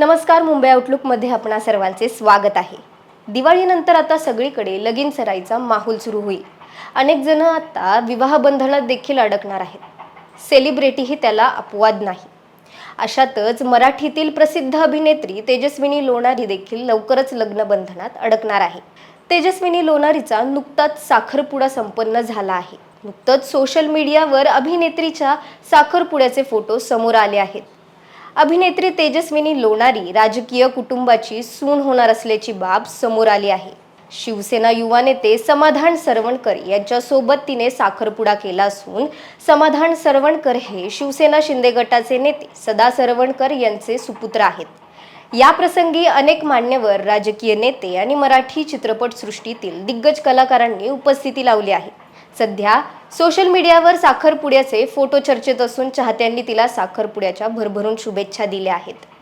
नमस्कार मुंबई आउटलुकमध्ये आपणा सर्वांचे स्वागत आहे. दिवाळीनंतर आता सगळीकडे लगीन सराईचा माहोल सुरू होईल. अनेक जण आता विवाह बंधनात देखील अडकणार आहेत. सेलिब्रिटीही त्याला अपवाद नाही. अशातच मराठीतील प्रसिद्ध अभिनेत्री तेजस्विनी लोणारी देखील लवकरच लग्न बंधनात अडकणार आहे. तेजस्विनी लोणारीचा नुकताच साखरपुडा संपन्न झाला आहे. नुकतंच सोशल मीडियावर अभिनेत्रीच्या साखरपुड्याचे फोटो समोर आले आहेत. अभिनेत्री तेजस्विनी लोणारी राजकीय कुटुंबाची सून होणार असल्याची बाब समोर आली आहे. शिवसेना युवा नेते समाधान सरवणकर यांच्यासोबत तिने साखरपुडा केला असून समाधान सरवणकर हे शिवसेना शिंदे गटाचे नेते सदा सरवणकर यांचे सुपुत्र आहेत. या प्रसंगी अनेक मान्यवर राजकीय नेते आणि मराठी चित्रपटसृष्टीतील दिग्गज कलाकारांनी उपस्थिती लावली आहे. सध्या सोशल मीडियावर साखरपुड्याचे फोटो चर्चेत असून चाहत्यांनी तिला साखरपुड्याच्या भरभरून शुभेच्छा दिल्या आहेत.